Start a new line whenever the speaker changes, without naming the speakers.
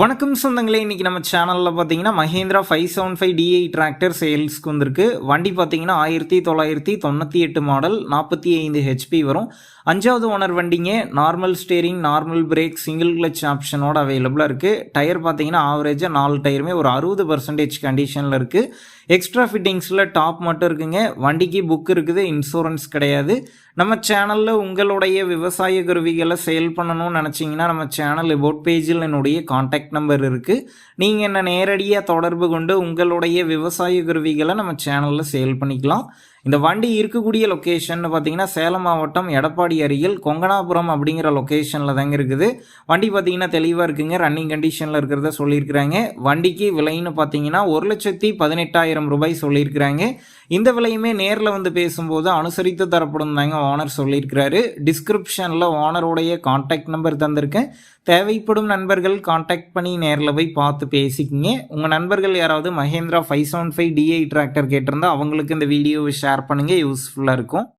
வணக்கம் சொந்தங்களே இன்றைக்கி நம்ம சேனலில் பார்த்தீங்கன்னா Mahindra five seven five DI tractor சேல்ஸ்க்கு வந்திருக்கு. வண்டி பார்த்தீங்கன்னா ஆயிரத்தி தொள்ளாயிரத்தி தொண்ணூற்றி எட்டு மாடல் நாற்பத்தி ஐந்து ஹெச்பி வரும். அஞ்சாவது ஓனர் வண்டிங்க normal steering normal brake single clutch ஆப்ஷனோட அவைலபிளாக இருக்குது டயர் பார்த்தீங்கன்னா ஆவரேஜாக நாலு டயருமே ஒரு அறுபது பர்சன்டேஜ் கண்டிஷனில் இருக்குது எக்ஸ்ட்ரா ஃபிட்டிங்ஸில் டாப் மட்டும் இருக்குங்க. வண்டிக்கு புக் இருக்குது இன்சூரன்ஸ் கிடையாது. நம்ம சேனலில் உங்களுடைய விவசாய கருவிகளை சேல் பண்ணணும்னு நினச்சிங்கன்னா நம்ம சேனல் எபோட் பேஜில் என்னுடைய காண்டாக்ட் நம்பர் இருக்குது நீங்கள் என்ன நேரடியாக தொடர்பு கொண்டு உங்களுடைய விவசாய கருவிகளை நம்ம சேனலில் சேல் பண்ணிக்கலாம். இந்த வண்டி இருக்கக்கூடிய லொக்கேஷன் பார்த்தீங்கன்னா சேலம் மாவட்டம் எடப்பாடி அருகில் கொங்கனாபுரம் அப்படிங்கிற லொக்கேஷனில் தாங்க இருக்குது. வண்டி பார்த்தீங்கன்னா தெளிவாக இருக்குங்க. ரன்னிங் கண்டிஷனில் இருக்கிறத சொல்லியிருக்கிறாங்க. வண்டிக்கு விலைன்னு பார்த்தீங்கன்னா ஒரு லட்சத்தி பதினெட்டாயிரம் ரூபாய் சொல்லியிருக்கிறாங்க. இந்த விலையுமே நேரில் வந்து பேசும்போது அனுசரித்து தரப்படும் தாங்க ஓனர் சொல்லியிருக்கிறாரு. டிஸ்கிரிப்ஷனில் ஓனருடைய கான்டாக்ட் நம்பர் தந்திருக்கேன். தேவைப்படும் நண்பர்கள் காண்டாக்ட் பண்ணி நேரில் போய் பார்த்து பேசிக்கிங்க. உங்கள் நண்பர்கள் யாராவது Mahindra five seven five DI tractor கேட்டிருந்தா அவங்களுக்கு இந்த வீடியோவை ஷேர் பண்ணுங்கள் யூஸ்ஃபுல்லாக இருக்கும்.